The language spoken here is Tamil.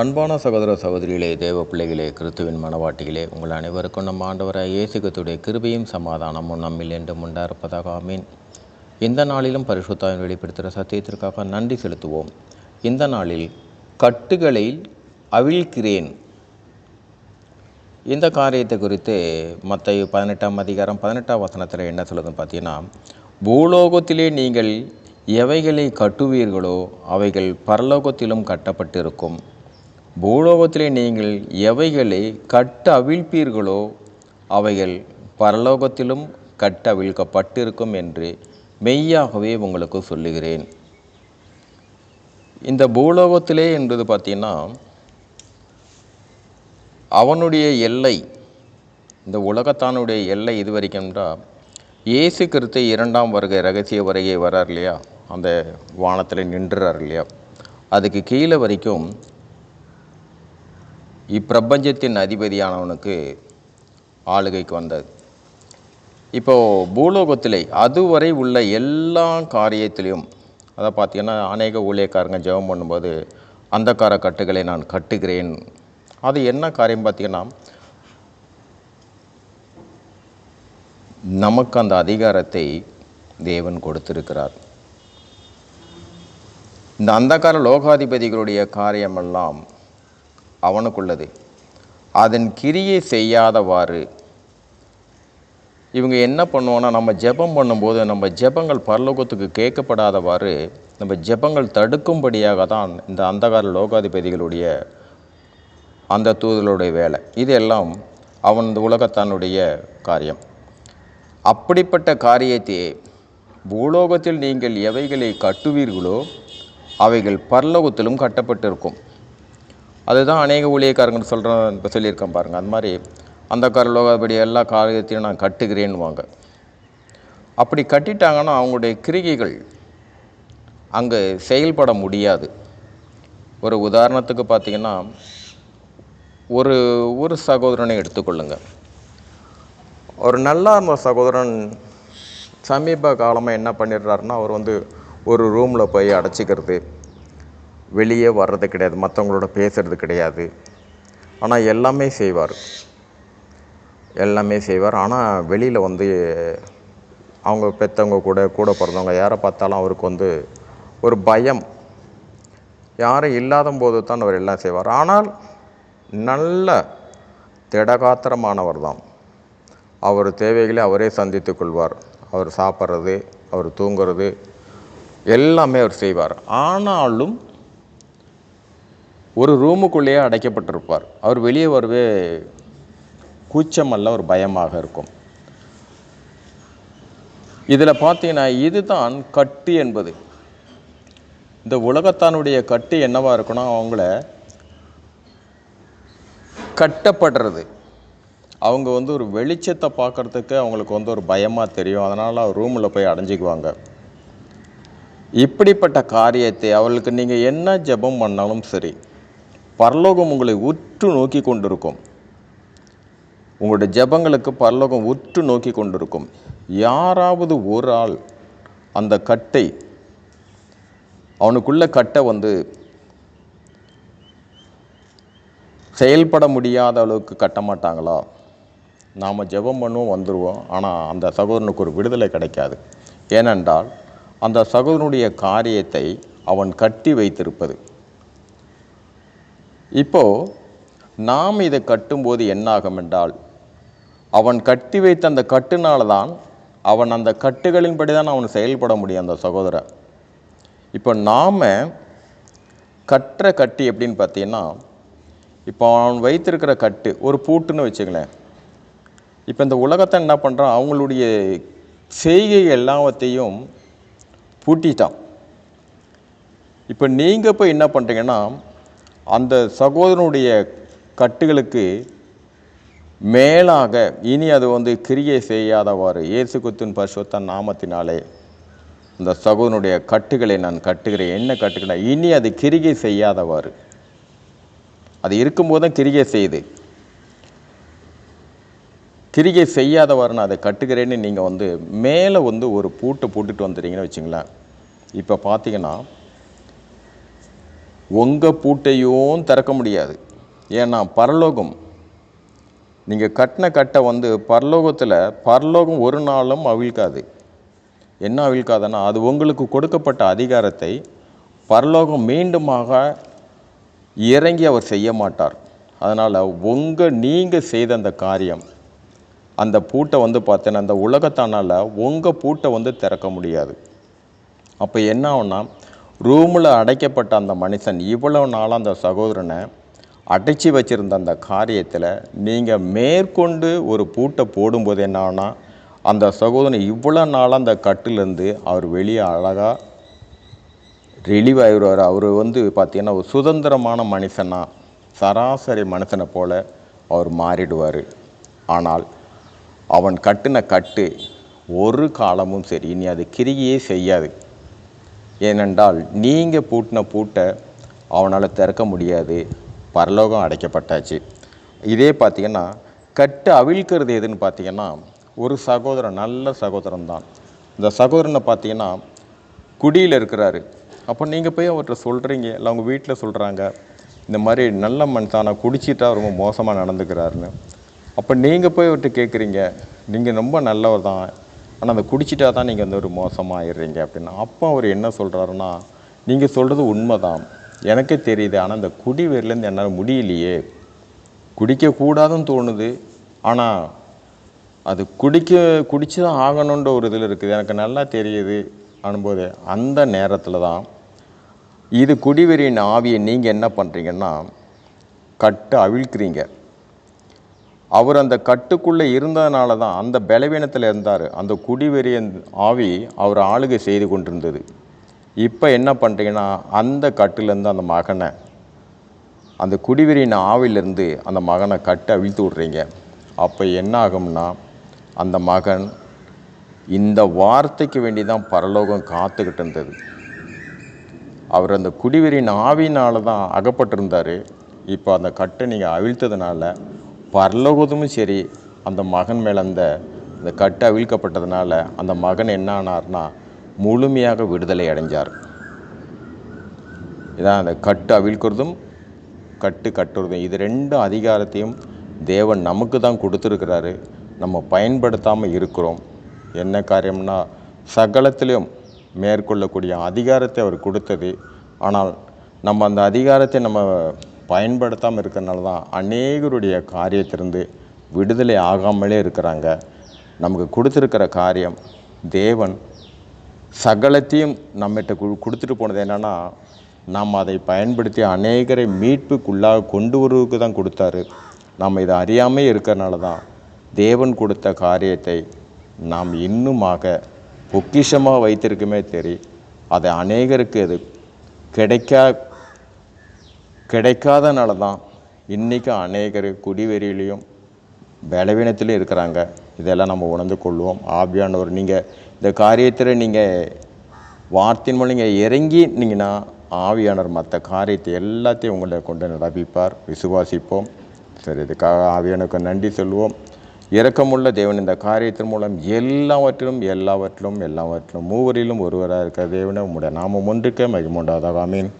அன்பான சகோதர சகோதரிகளே தேவ பிள்ளைகளே கிறிஸ்துவின் மனவாட்டிகளே உங்கள் அனைவருக்கும் நம் ஆண்டவராக இயேசுகத்துடைய கிருபையும் சமாதானமும் நம்மில் என்றும் உண்டாயிருப்பதாக ஆமீன். இந்த நாளிலும் பரிசுத்தாவின் வெளிப்படுத்துகிற சத்தியத்திற்காக நன்றி செலுத்துவோம். இந்த நாளில் கட்டுகளை அவிழ்கிறேன் இந்த காரியத்தை குறித்து மற்ற பதினெட்டாம் அதிகாரம் பதினெட்டாம் வசனத்தில் என்ன சொல்லுதுன்னு பார்த்தீங்கன்னா பூலோகத்திலே நீங்கள் எவைகளை கட்டுவீர்களோ அவைகள் பரலோகத்திலும் கட்டப்பட்டிருக்கும். பூலோகத்திலே நீங்கள் எவைகளை கட்ட அவிழ்ப்பீர்களோ அவைகள் பரலோகத்திலும் கட்ட அவிழ்க்கப்பட்டிருக்கும் என்று மெய்யாகவே உங்களுக்கு சொல்லுகிறேன். இந்த பூலோகத்திலே என்பது பார்த்தீங்கன்னா அவனுடைய எல்லை இந்த உலகத்தானுடைய எல்லை இது வரைக்கும் என்றால் இயேசு கிறிஸ்து இரண்டாம் வருகை ரகசிய வருகை வரார் இல்லையா? அந்த வானத்தில் நின்றுறார் இல்லையா? அதுக்கு கீழே வரைக்கும் இப்பிரபஞ்சத்தின் அதிபதியானவனுக்கு ஆளுகைக்கு வந்தது. இப்போது பூலோகத்திலே அதுவரை உள்ள எல்லா காரியத்திலையும் அதை பார்த்தீங்கன்னா அநேக ஊழியக்காரங்க ஜெபம் பண்ணும்போது அந்தக்கார கட்டுகளை நான் கட்டுகிறேன். அது என்ன காரியம் பார்த்தீங்கன்னா நமக்கு அந்த அதிகாரத்தை தேவன் கொடுத்திருக்கிறார். இந்த அந்தகார லோகாதிபதிகளுடைய காரியமெல்லாம் அவனுக்குள்ளது. அதன் கிரியை செய்யாதவாறு இவங்க என்ன பண்ணுவோன்னா நம்ம ஜெபம் பண்ணும்போது நம்ம ஜெபங்கள் பரலோகத்துக்கு கேட்கப்படாதவாறு நம்ம ஜெபங்கள் தடுக்கும்படியாக தான் இந்த அந்தகார லோகாதிபதிகளுடைய அந்த தூதலுடைய வேலை. இதெல்லாம் அவன் இந்த உலகத்தானுடைய காரியம். அப்படிப்பட்ட காரியத்தை பூலோகத்தில் நீங்கள் எவைகளை கட்டுவீர்களோ அவைகள் பரலோகத்திலும் கட்டப்பட்டிருக்கும். அதுதான் அநேக ஊழியக்காரங்க சொல்கிறேன் இப்போ சொல்லியிருக்கேன் பாருங்கள் அந்த மாதிரி அந்த கார் லோகாபடி எல்லா காரியத்தையும் நான் கட்டுகிறேன்னுவாங்க. அப்படி கட்டிட்டாங்கன்னா அவங்களுடைய கிரிகைகள் அங்கே செயல்பட முடியாது. ஒரு உதாரணத்துக்கு பார்த்தீங்கன்னா ஒரு ஒரு சகோதரனை எடுத்துக்கொள்ளுங்க. ஒரு நல்லா இருந்த சகோதரன் சமீப காலமாக என்ன பண்ணிடுறாருன்னா அவர் வந்து ஒரு ரூமில் போய் அடைச்சிக்கிறது. வெளியே வர்றது கிடையாது மற்றவங்களோட பேசுறது கிடையாது. ஆனால் எல்லாமே செய்வார். எல்லாமே செய்வார். ஆனால் வெளியில் வந்து அவங்க பெற்றவங்க கூட கூட பிறந்தவங்க யாரை பார்த்தாலும் அவருக்கு வந்து ஒரு பயம். யாரும் இல்லாத போது தான் அவர் எல்லாம் செய்வார். ஆனால் நல்ல திடகாத்திரமானவர் தான். அவர் தேவைகளை அவரே சந்தித்து கொள்வார். அவர் சாப்பிட்றது அவர் தூங்குறது எல்லாமே அவர் செய்வார். ஆனாலும் ஒரு ரூமுக்குள்ளேயே அடைக்கப்பட்டிருப்பார். அவர் வெளியே வரவே கூச்சமல்ல ஒரு பயமாக இருக்கும். இதில் பார்த்தீங்கன்னா இதுதான் கட்டு என்பது. இந்த உலகத்தானுடைய கட்டு என்னவாக இருக்குன்னா அவங்கள கட்டப்படுறது. அவங்க வந்து ஒரு வெளிச்சத்தை பார்க்குறதுக்கு அவங்களுக்கு வந்து ஒரு பயமாக தெரியும். அதனால் ரூமில் போய் அடைஞ்சிக்குவாங்க. இப்படிப்பட்ட காரியத்தை அவளுக்கு நீங்கள் என்ன ஜெபம் பண்ணாலும் சரி பரலோகம் உங்களை உற்று நோக்கி கொண்டிருக்கும். உங்களுடைய ஜெபங்களுக்கு பரலோகம் உற்று நோக்கி கொண்டிருக்கும். யாராவது ஒரு ஆள் அந்த கட்டை அவனுக்குள்ள கட்டை வந்து செயல்பட முடியாத அளவுக்கு கட்ட மாட்டாங்களா? நாம் ஜெபம் பண்ணுவோம் வந்துடுவோம் ஆனால் அந்த சகோதரனுக்கு ஒரு விடுதலை கிடைக்காது. ஏனென்றால் அந்த சகோதரனுடைய காரியத்தை அவன் கட்டி வைத்திருப்பது. இப்போது நாம் இதை கட்டும்போது என்னாகும் என்றால் அவன் கட்டி வைத்த அந்த கட்டுனால தான் அவன் அந்த கட்டுகளின்படி தான் அவன் செயல்பட முடியும் அந்த சகோதரர். இப்போ நாம் கட்டுற கட்டு எப்படின்னு பார்த்தீங்கன்னா இப்போ அவன் வைத்திருக்கிற கட்டு ஒரு பூட்டுன்னு வச்சுங்களேன் இப்போ இந்த உலகத்தை என்ன பண்ணுறான் அவங்களுடைய செய்கை எல்லாவற்றையும் பூட்டிட்டான். இப்போ நீங்கள் போய் என்ன பண்ணுறீங்கன்னா அந்த சகோதரனுடைய கட்டுகளுக்கு மேலாக இனி அது வந்து கிரியை செய்யாதவாறு இயேசு குத்தின் பரிசுத்த நாமத்தினாலே இந்த சகோதரனுடைய கட்டுகளை நான் கட்டுகிறேன். என்ன கட்டுகிறேன் இனி அது கிரிகை செய்யாதவாறு. அது இருக்கும்போது தான் கிரிகை செய்யுது. கிரிகை செய்யாதவாறு நான் அதை கட்டுகிறேன்னு நீங்கள் வந்து மேலே வந்து ஒரு பூட்டை போட்டுட்டு வந்துட்டீங்கன்னு வச்சுங்களேன். இப்போ பார்த்தீங்கன்னா உங்கள் பூட்டையும் திறக்க முடியாது. ஏன்னா பரலோகம் நீங்கள் கட்டின கட்டை வந்து பரலோகத்தில் பரலோகம் ஒரு நாளும் அவிழ்க்காது. என்ன அவிழ்க்காதுன்னா அது உங்களுக்கு கொடுக்கப்பட்ட அதிகாரத்தை பரலோகம் மீண்டுமாக இறங்கி அவர் செய்ய மாட்டார். அதனால் உங்கள் நீங்கள் செய்த அந்த காரியம் அந்த பூட்டை வந்து பார்த்தேன்னா அந்த உலகத்தானால் உங்கள் பூட்டை வந்து திறக்க முடியாது. அப்போ என்ன ஆகுன்னா ரூமில் அடைக்கப்பட்ட அந்த மனுஷன் இவ்வளவு நாளாக அந்த சகோதரனை அடைச்சி வச்சுருந்த அந்த காரியத்தில் நீங்கள் மேற்கொண்டு ஒரு பூட்டை போடும்போது என்னன்னா அந்த சகோதரன் இவ்வளோ நாளாக அந்த கட்டிலேருந்து அவர் வெளியே அழகாக ரிலீவ் ஆகிடுவார் அவர் வந்து பார்த்திங்கன்னா ஒரு சுதந்திரமான மனுஷனாக சராசரி மனுஷனை போல் அவர் மாறிடுவார். ஆனால் அவன் கட்டின கட்டு ஒரு காலமும் சரி இனி அது கிரியே செய்யாது. ஏனென்றால் நீங்கள் பூட்டின பூட்டை அவனால் திறக்க முடியாது. பரலோகம் அடைக்கப்பட்டாச்சு. இதே பார்த்தீங்கன்னா கட்டு அவிழ்க்கிறது எதுன்னு பார்த்தீங்கன்னா ஒரு சகோதரன் நல்ல சகோதரன் தான். இந்த சகோதரனை பார்த்தீங்கன்னா குடியில் இருக்கிறாரு. அப்போ நீங்கள் போய் அவர்கிட்ட சொல்கிறீங்க இல்லை அவங்க வீட்டில் சொல்கிறாங்க இந்த மாதிரி நல்ல மனுஷானா குடிச்சிட்டா ரொம்ப மோசமாக நடந்துக்கிறாருன்னு. அப்போ நீங்கள் போய் அவர்கிட்ட கேட்குறீங்க நீங்கள் ரொம்ப நல்லவர் தான் ஆனால் அந்த குடிச்சிட்டா தான் நீங்கள் வந்து ஒரு மோசமாகிடுறீங்க அப்படின்னா. அப்போ அவர் என்ன சொல்கிறாருன்னா நீங்கள் சொல்கிறது உண்மைதான். எனக்கே தெரியுது. ஆனால் அந்த குடி வேர்லேருந்து என்னால் முடியலையே. குடிக்கக்கூடாதுன்னு தோணுது. ஆனால் அது குடிக்க குடிச்சு தான் ஆகணுன்ற ஒரு இதில் இருக்குது. எனக்கு நல்லா தெரியுது அனுபவது அந்த நேரத்தில் தான் இது குடிவெறியின் ஆவியை நீங்கள் என்ன பண்ணுறீங்கன்னா கட்டை அவிழ்க்கிறீங்க. அவர் அந்த கட்டுக்குள்ளே இருந்ததுனால தான் அந்த பலவீனத்தில் இருந்தார். அந்த குடிவெறியன் ஆவி அவர் ஆளுகை செய்து கொண்டிருந்தது. இப்போ என்ன பண்ணுறீங்கன்னா அந்த கட்டுலேருந்து அந்த மகனை அந்த குடிவெறியின் ஆவிலிருந்து அந்த மகனை கட்டு அவிழ்த்து விட்றீங்க. அப்போ என்ன ஆகும்னா அந்த மகன் இந்த வார்த்தைக்கு வேண்டி தான் பரலோகம் காத்துக்கிட்டு இருந்தது. அவர் அந்த குடிவெறியின் ஆவியினால தான் அகப்பட்டிருந்தார். இப்போ அந்த கட்டை நீங்கள் அவிழ்த்ததுனால பரலோகத்தும் சரி அந்த மகன் மேலே அந்த இந்த கட்டு அவிழ்க்கப்பட்டதுனால அந்த மகன் என்ன ஆனார்னா முழுமையாக விடுதலை அடைஞ்சார். இதான் அந்த கட்டு அவிழ்க்கிறதும் கட்டு கட்டுறதும் இது ரெண்டு அதிகாரத்தையும் தேவன் நமக்கு தான் கொடுத்துருக்கிறாரு. நம்ம பயன்படுத்தாமல் இருக்கிறோம். என்ன காரியம்னா சகலத்திலையும் மேற்கொள்ளக்கூடிய அதிகாரத்தை அவர் கொடுத்தது. ஆனால் நம்ம அந்த அதிகாரத்தை நம்ம பயன்படுத்தாமல் இருக்கிறனால தான் அநேகருடைய காரியத்திலிருந்து விடுதலை ஆகாமலே இருக்கிறாங்க. நமக்கு கொடுத்துருக்கிற காரியம் தேவன் சகலத்தையும் நம்மகிட்ட கு கொடுத்துட்டு போனது என்னென்னா நாம் அதை பயன்படுத்தி அநேகரை மீட்புக்குள்ளாக கொண்டு வருவதுக்கு தான் கொடுத்தாரு. நம்ம இதை அறியாமே இருக்கிறனால தான் தேவன் கொடுத்த காரியத்தை நாம் இன்னுமாக பொக்கிஷமாக வைத்திருக்குமே தெரி அதை அநேகருக்கு அது கிடைக்கா கிடைக்காதனால தான் இன்றைக்கி அநேகர் குடிவெறியிலையும் பலவீனத்திலையும் இருக்கிறாங்க. இதெல்லாம் நம்ம உணர்ந்து கொள்வோம். ஆவியானவர் நீங்கள் இந்த காரியத்தில் நீங்கள் வார்த்தையின் மூலம் நீங்கள் இறங்கி நீங்கன்னா ஆவியானவர் மற்ற காரியத்தை எல்லாத்தையும் உங்களை கொண்டு நடப்பிப்பார். விசுவாசிப்போம். சரி இதுக்காக ஆவியானுக்கு நன்றி சொல்லுவோம். இறக்கமுள்ள தேவன் இந்த காரியத்தின் மூலம் எல்லாவற்றிலும் எல்லாவற்றிலும் எல்லாவற்றிலும் மூவரிலும் ஒருவராக இருக்கிற தேவனை. உங்களுடைய நாமம் ஒன்றுக்கே மகிமுண்டாதாக ஆமீன்.